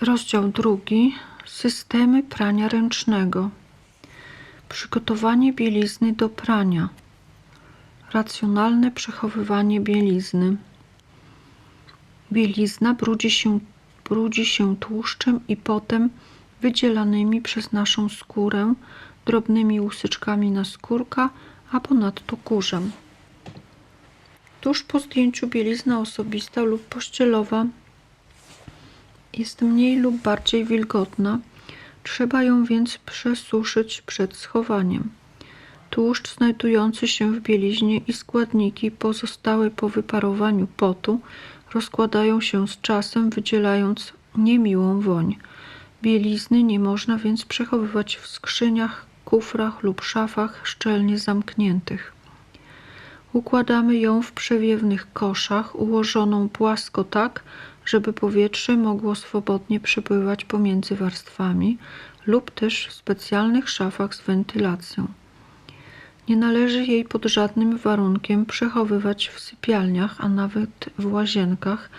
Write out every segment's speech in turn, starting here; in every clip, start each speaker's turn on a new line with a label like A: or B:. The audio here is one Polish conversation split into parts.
A: Rozdział drugi. Systemy prania ręcznego. Przygotowanie bielizny do prania. Racjonalne przechowywanie bielizny. Bielizna brudzi się, brudzi się tłuszczem i potem wydzielanymi przez naszą skórę drobnymi łusyczkami naskórka, a ponadto kurzem. Tuż po zdjęciu bielizna osobista lub pościelowa jest mniej lub bardziej wilgotna, trzeba ją więc przesuszyć przed schowaniem. Tłuszcz znajdujący się w bieliźnie i składniki pozostałe po wyparowaniu potu rozkładają się z czasem, wydzielając niemiłą woń. Bielizny nie można więc przechowywać w skrzyniach, kufrach lub szafach szczelnie zamkniętych. Układamy ją w przewiewnych koszach, ułożoną płasko tak, żeby powietrze mogło swobodnie przepływać pomiędzy warstwami lub też w specjalnych szafach z wentylacją. Nie należy jej pod żadnym warunkiem przechowywać w sypialniach, a nawet w łazienkach,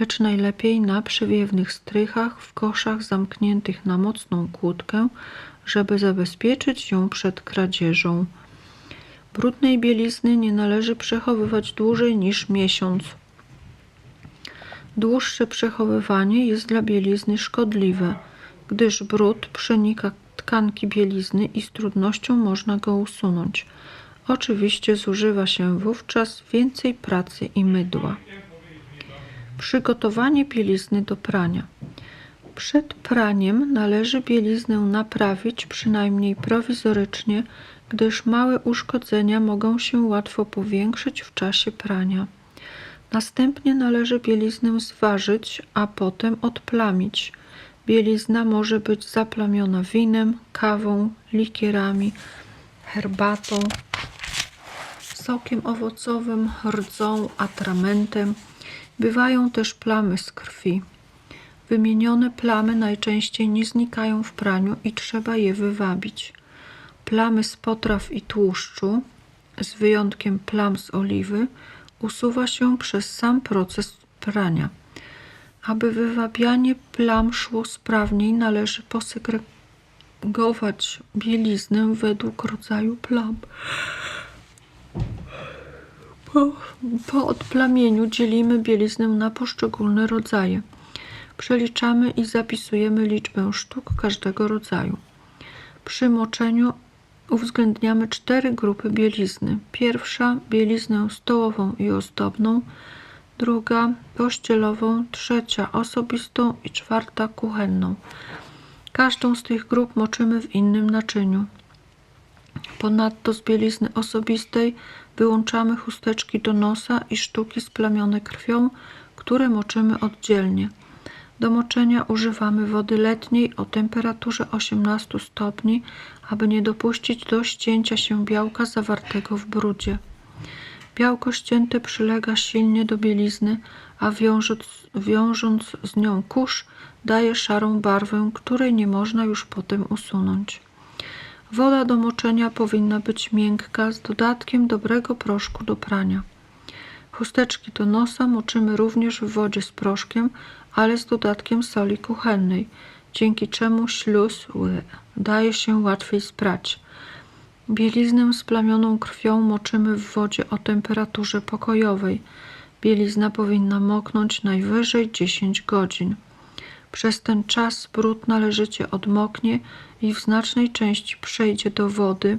A: lecz najlepiej na przewiewnych strychach, w koszach zamkniętych na mocną kłódkę, żeby zabezpieczyć ją przed kradzieżą. Brudnej bielizny nie należy przechowywać dłużej niż miesiąc. Dłuższe przechowywanie jest dla bielizny szkodliwe, gdyż brud przenika tkanki bielizny i z trudnością można go usunąć. Oczywiście zużywa się wówczas więcej pracy i mydła. Przygotowanie bielizny do prania. Przed praniem należy bieliznę naprawić przynajmniej prowizorycznie, gdyż małe uszkodzenia mogą się łatwo powiększyć w czasie prania. Następnie należy bieliznę zważyć, a potem odplamić. Bielizna może być zaplamiona winem, kawą, likierami, herbatą, sokiem owocowym, rdzą, atramentem. Bywają też plamy z krwi. Wymienione plamy najczęściej nie znikają w praniu i trzeba je wywabić. Plamy z potraw i tłuszczu, z wyjątkiem plam z oliwy, usuwa się przez sam proces prania. Aby wywabianie plam szło sprawniej, należy posegregować bieliznę według rodzaju plam. Po, po odplamieniu dzielimy bieliznę na poszczególne rodzaje. Przeliczamy i zapisujemy liczbę sztuk każdego rodzaju. Przy moczeniu uwzględniamy cztery grupy bielizny. Pierwsza bieliznę stołową i ozdobną, druga pościelową, trzecia osobistą i czwarta kuchenną. Każdą z tych grup moczymy w innym naczyniu. Ponadto z bielizny osobistej wyłączamy chusteczki do nosa i sztuki splamione krwią, które moczymy oddzielnie. Do moczenia używamy wody letniej o temperaturze 18 stopni, aby nie dopuścić do ścięcia się białka zawartego w brudzie. Białko ścięte przylega silnie do bielizny, a wiążąc, wiążąc z nią kurz, daje szarą barwę, której nie można już potem usunąć. Woda do moczenia powinna być miękka z dodatkiem dobrego proszku do prania. Chusteczki do nosa moczymy również w wodzie z proszkiem, ale z dodatkiem soli kuchennej, dzięki czemu śluz daje się łatwiej sprać. Bieliznę splamioną krwią moczymy w wodzie o temperaturze pokojowej. Bielizna powinna moknąć najwyżej 10 godzin. Przez ten czas brud należycie odmoknie i w znacznej części przejdzie do wody,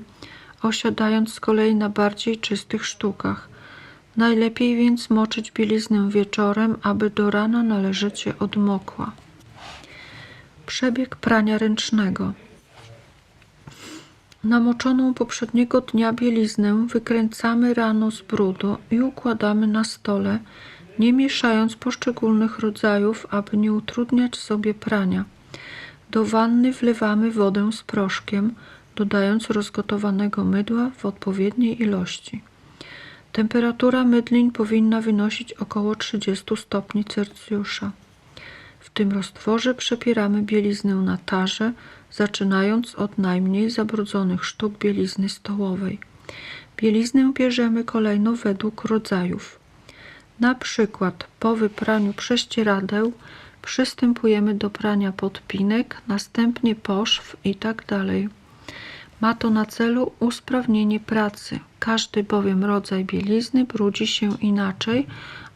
A: osiadając z kolei na bardziej czystych sztukach. Najlepiej więc moczyć bieliznę wieczorem, aby do rana należycie odmokła. Przebieg prania ręcznego. Namoczoną poprzedniego dnia bieliznę wykręcamy rano z brudu i układamy na stole, nie mieszając poszczególnych rodzajów, aby nie utrudniać sobie prania. Do wanny wlewamy wodę z proszkiem, dodając rozgotowanego mydła w odpowiedniej ilości. Temperatura mydlin powinna wynosić około 30 stopni Celsjusza. W tym roztworze przepieramy bieliznę na tarze, zaczynając od najmniej zabrudzonych sztuk bielizny stołowej. Bieliznę bierzemy kolejno według rodzajów. Na przykład po wypraniu prześcieradeł Przystępujemy do prania podpinek, następnie poszw i tak. Ma to na celu usprawnienie pracy. Każdy bowiem rodzaj bielizny brudzi się inaczej,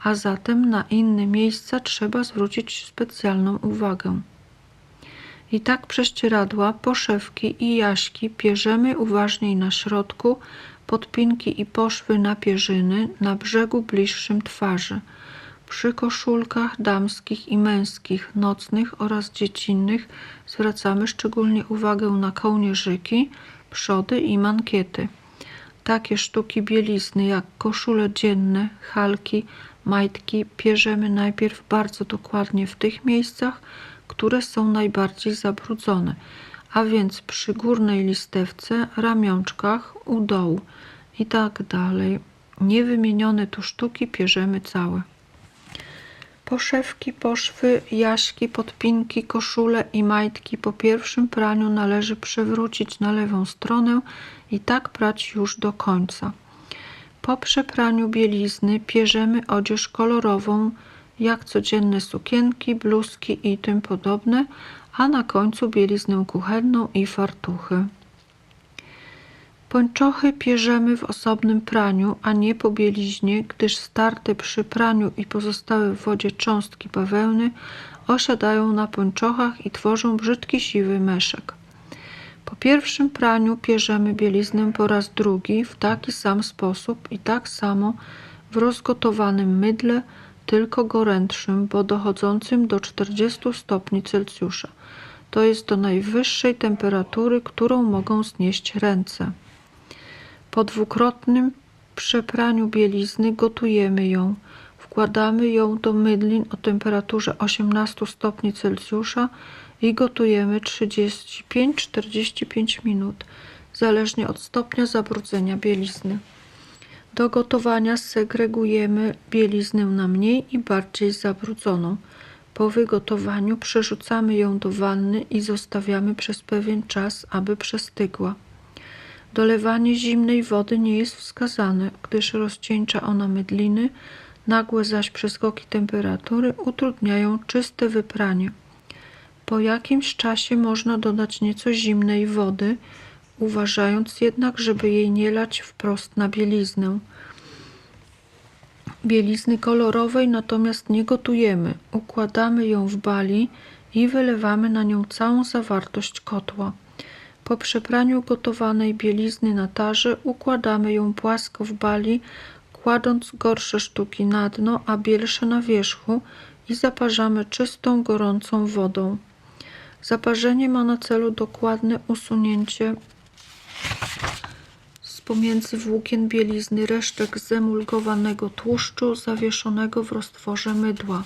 A: a zatem na inne miejsca trzeba zwrócić specjalną uwagę. I tak prześcieradła, poszewki i jaśki pierzemy uważniej na środku, podpinki i poszwy na pierzyny na brzegu bliższym twarzy. Przy koszulkach damskich i męskich, nocnych oraz dziecinnych zwracamy szczególnie uwagę na kołnierzyki, przody i mankiety. Takie sztuki bielizny jak koszule dzienne, halki, majtki pierzemy najpierw bardzo dokładnie w tych miejscach, które są najbardziej zabrudzone, a więc przy górnej listewce, ramionczkach, u dołu i tak dalej. Niewymienione tu sztuki pierzemy całe. Poszewki, poszwy, jaśki, podpinki, koszule i majtki po pierwszym praniu należy przewrócić na lewą stronę i tak prać już do końca. Po przepraniu bielizny pierzemy odzież kolorową, jak codzienne sukienki, bluzki i tym podobne, a na końcu bieliznę kuchenną i fartuchy. Pończochy pierzemy w osobnym praniu, a nie po bieliźnie, gdyż starte przy praniu i pozostałe w wodzie cząstki bawełny osiadają na pończochach i tworzą brzydki siwy meszek. Po pierwszym praniu pierzemy bieliznę po raz drugi w taki sam sposób i tak samo w rozgotowanym mydle, tylko gorętszym, bo dochodzącym do 40 stopni Celsjusza. To jest do najwyższej temperatury, którą mogą znieść ręce. Po dwukrotnym przepraniu bielizny gotujemy ją. Wkładamy ją do mydlin o temperaturze 18 stopni Celsjusza i gotujemy 35-45 minut, zależnie od stopnia zabrudzenia bielizny. Do gotowania segregujemy bieliznę na mniej i bardziej zabrudzoną. Po wygotowaniu przerzucamy ją do wanny i zostawiamy przez pewien czas, aby przestygła. Dolewanie zimnej wody nie jest wskazane, gdyż rozcieńcza ona mydliny, nagłe zaś przeskoki temperatury utrudniają czyste wypranie. Po jakimś czasie można dodać nieco zimnej wody, uważając jednak, żeby jej nie lać wprost na bieliznę. Bielizny kolorowej natomiast nie gotujemy. Układamy ją w bali i wylewamy na nią całą zawartość kotła. Po przepraniu gotowanej bielizny na tarze układamy ją płasko w bali, kładąc gorsze sztuki na dno, a bielsze na wierzchu i zaparzamy czystą, gorącą wodą. Zaparzenie ma na celu dokładne usunięcie z pomiędzy włókien bielizny resztek zemulgowanego tłuszczu zawieszonego w roztworze mydła.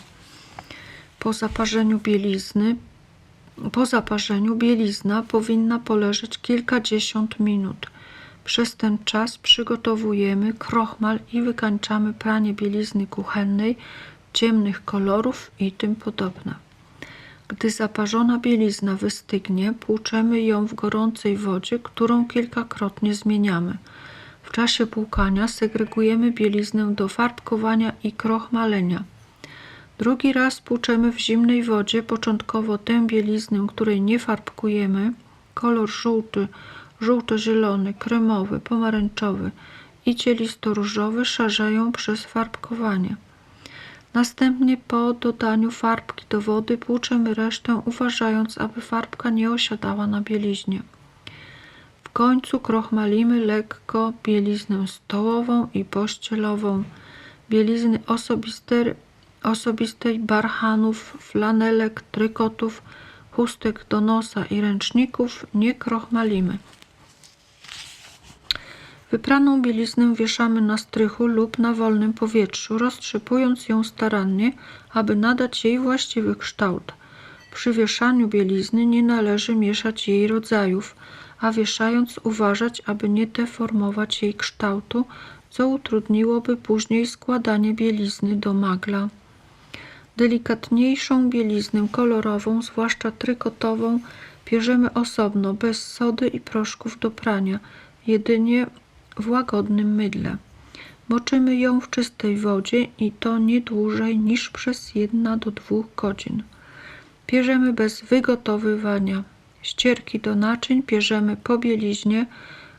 A: Po zaparzeniu bielizny po zaparzeniu bielizna powinna poleżeć kilkadziesiąt minut. Przez ten czas przygotowujemy krochmal i wykańczamy pranie bielizny kuchennej, ciemnych kolorów i tym podobne. Gdy zaparzona bielizna wystygnie, płuczemy ją w gorącej wodzie, którą kilkakrotnie zmieniamy. W czasie płukania segregujemy bieliznę do farbkowania i krochmalenia. Drugi raz płuczemy w zimnej wodzie początkowo tę bieliznę, której nie farbkujemy, kolor żółty, żółto-zielony, kremowy, pomarańczowy i cielisto-różowy szarzeją przez farbkowanie. Następnie po dodaniu farbki do wody płuczemy resztę, uważając, aby farbka nie osiadała na bieliźnie. W końcu krochmalimy lekko bieliznę stołową i pościelową, bielizny osobiste osobistej, barchanów, flanelek, trykotów, chustek do nosa i ręczników nie krochmalimy. Wypraną bieliznę wieszamy na strychu lub na wolnym powietrzu, roztrzepując ją starannie, aby nadać jej właściwy kształt. Przy wieszaniu bielizny nie należy mieszać jej rodzajów, a wieszając uważać, aby nie deformować jej kształtu, co utrudniłoby później składanie bielizny do magla. Delikatniejszą bieliznę kolorową, zwłaszcza trykotową, pierzemy osobno, bez sody i proszków do prania, jedynie w łagodnym mydle. Moczymy ją w czystej wodzie i to nie dłużej niż przez 1 do 2 godzin. Pierzemy bez wygotowywania. Ścierki do naczyń pierzemy po bieliźnie,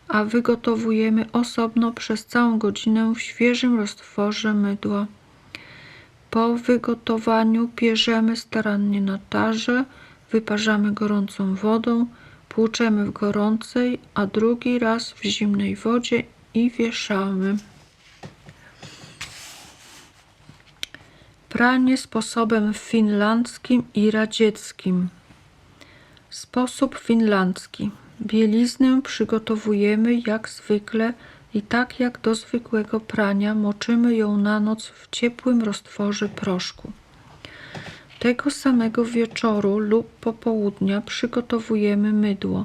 A: a wygotowujemy osobno przez całą godzinę w świeżym roztworze mydła. Po wygotowaniu pierzemy starannie na tarze, wyparzamy gorącą wodą, płuczemy w gorącej, a drugi raz w zimnej wodzie i wieszamy. Pranie sposobem finlandzkim i radzieckim. Sposób finlandzki. Bieliznę przygotowujemy jak zwykle i tak jak do zwykłego prania moczymy ją na noc w ciepłym roztworze proszku. Tego samego wieczoru lub popołudnia przygotowujemy mydło.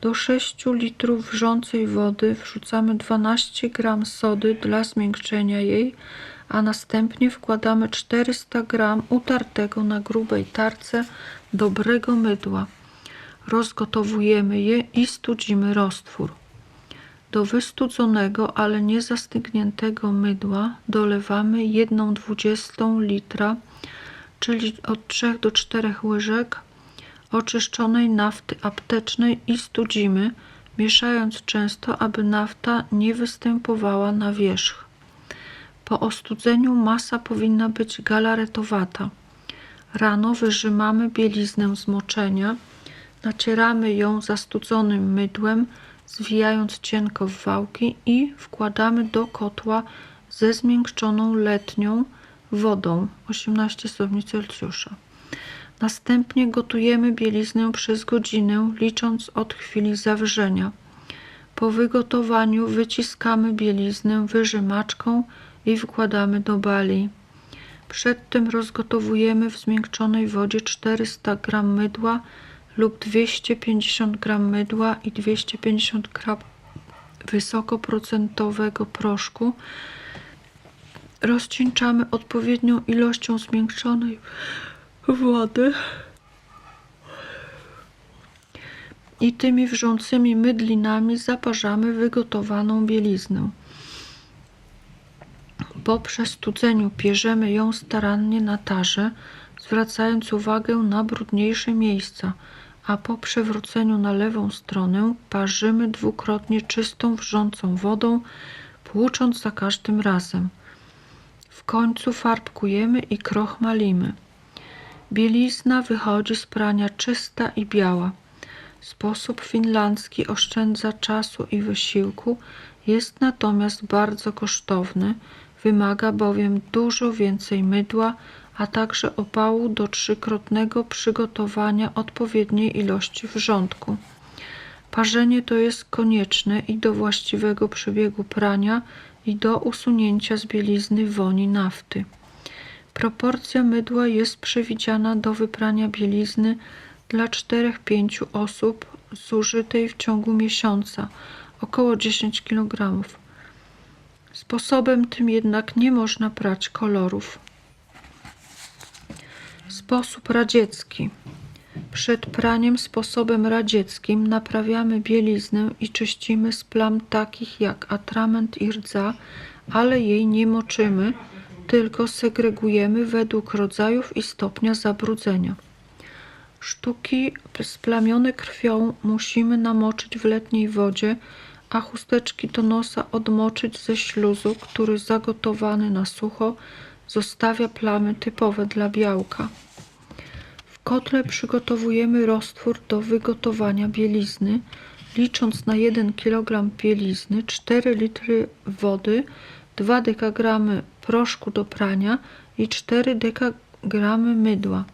A: Do 6 litrów wrzącej wody wrzucamy 12 gram sody dla zmiękczenia jej, a następnie wkładamy 400 gram utartego na grubej tarce dobrego mydła. Rozgotowujemy je i studzimy roztwór. Do wystudzonego, ale nie zastygniętego mydła dolewamy 1 dwudziestą litra, czyli od 3 do 4 łyżek oczyszczonej nafty aptecznej i studzimy, mieszając często, aby nafta nie występowała na wierzch. Po ostudzeniu masa powinna być galaretowata. Rano wyrzymamy bieliznę z moczenia, nacieramy ją zastudzonym mydłem, zwijając cienko w wałki i wkładamy do kotła ze zmiękczoną letnią wodą 18 stopni Celsjusza. Następnie gotujemy bieliznę przez godzinę, licząc od chwili zawrzenia. Po wygotowaniu wyciskamy bieliznę wyżymaczką i wkładamy do bali. Przedtem rozgotowujemy w zmiękczonej wodzie 400 g mydła lub 250 g mydła i 250 g wysokoprocentowego proszku. Rozcieńczamy odpowiednią ilością zmiękczonej wody i tymi wrzącymi mydlinami zaparzamy wygotowaną bieliznę. Po przestudzeniu pierzemy ją starannie na tarze, zwracając uwagę na brudniejsze miejsca, a po przewróceniu na lewą stronę parzymy dwukrotnie czystą wrzącą wodą, płucząc za każdym razem. W końcu farbkujemy i krochmalimy. Bielizna wychodzi z prania czysta i biała. Sposób finlandzki oszczędza czasu i wysiłku, jest natomiast bardzo kosztowny, wymaga bowiem dużo więcej mydła, a także opału do trzykrotnego przygotowania odpowiedniej ilości wrzątku. Parzenie to jest konieczne i do właściwego przebiegu prania i do usunięcia z bielizny woni nafty. Proporcja mydła jest przewidziana do wyprania bielizny dla 4-5 osób zużytej w ciągu miesiąca, około 10 kg. Sposobem tym jednak nie można prać kolorów. Sposób radziecki. Przed praniem sposobem radzieckim naprawiamy bieliznę i czyścimy z plam takich jak atrament i rdza, ale jej nie moczymy, tylko segregujemy według rodzajów i stopnia zabrudzenia. Sztuki splamione krwią musimy namoczyć w letniej wodzie, a chusteczki do nosa odmoczyć ze śluzu, który zagotowany na sucho zostawia plamy typowe dla białka. W kotle przygotowujemy roztwór do wygotowania bielizny, licząc na 1 kg bielizny 4 litry wody, 2 dekagramy proszku do prania i 4 dekagramy mydła.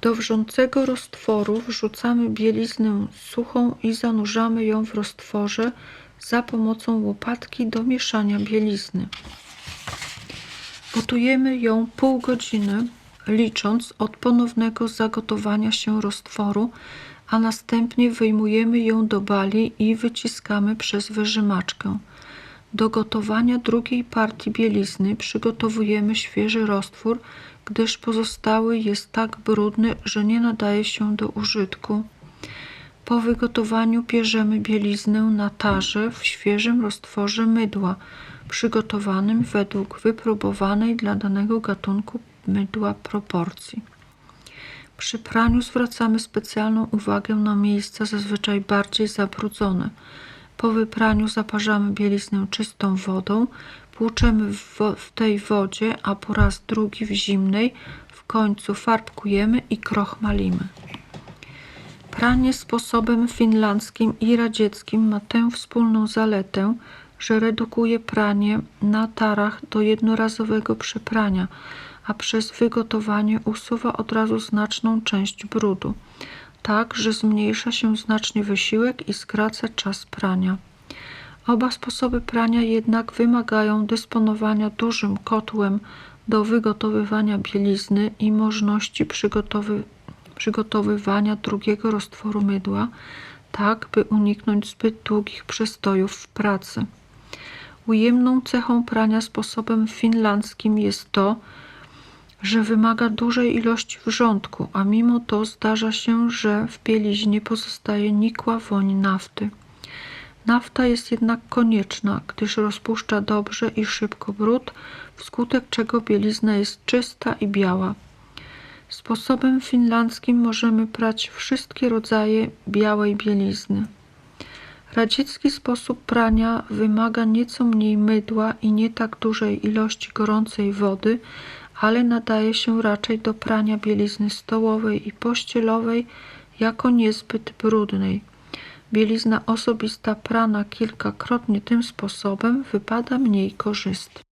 A: Do wrzącego roztworu wrzucamy bieliznę suchą i zanurzamy ją w roztworze za pomocą łopatki do mieszania bielizny. Gotujemy ją pół godziny, licząc od ponownego zagotowania się roztworu, a następnie wyjmujemy ją do bali i wyciskamy przez wyżymaczkę. Do gotowania drugiej partii bielizny przygotowujemy świeży roztwór, gdyż pozostały jest tak brudny, że nie nadaje się do użytku. Po wygotowaniu pierzemy bieliznę na tarze w świeżym roztworze mydła, przygotowanym według wypróbowanej dla danego gatunku mydła proporcji. Przy praniu zwracamy specjalną uwagę na miejsca zazwyczaj bardziej zabrudzone. Po wypraniu zaparzamy bieliznę czystą wodą, płuczemy w, wo- w tej wodzie, a po raz drugi w zimnej, w końcu farbkujemy i krochmalimy. Pranie sposobem finlandzkim i radzieckim ma tę wspólną zaletę, że redukuje pranie na tarach do jednorazowego przeprania, a przez wygotowanie usuwa od razu znaczną część brudu, tak że zmniejsza się znacznie wysiłek i skraca czas prania. Oba sposoby prania jednak wymagają dysponowania dużym kotłem do wygotowywania bielizny i możliwości przygotowy, przygotowywania drugiego roztworu mydła, tak by uniknąć zbyt długich przestojów w pracy. Ujemną cechą prania sposobem finlandzkim jest to, że wymaga dużej ilości wrzątku, a mimo to zdarza się, że w bieliźnie pozostaje nikła woń nafty. Nafta jest jednak konieczna, gdyż rozpuszcza dobrze i szybko brud, wskutek czego bielizna jest czysta i biała. Sposobem finlandzkim możemy prać wszystkie rodzaje białej bielizny. Radziecki sposób prania wymaga nieco mniej mydła i nie tak dużej ilości gorącej wody, ale nadaje się raczej do prania bielizny stołowej i pościelowej jako niezbyt brudnej. Bielizna osobista prana kilkakrotnie tym sposobem wypada mniej korzystnie.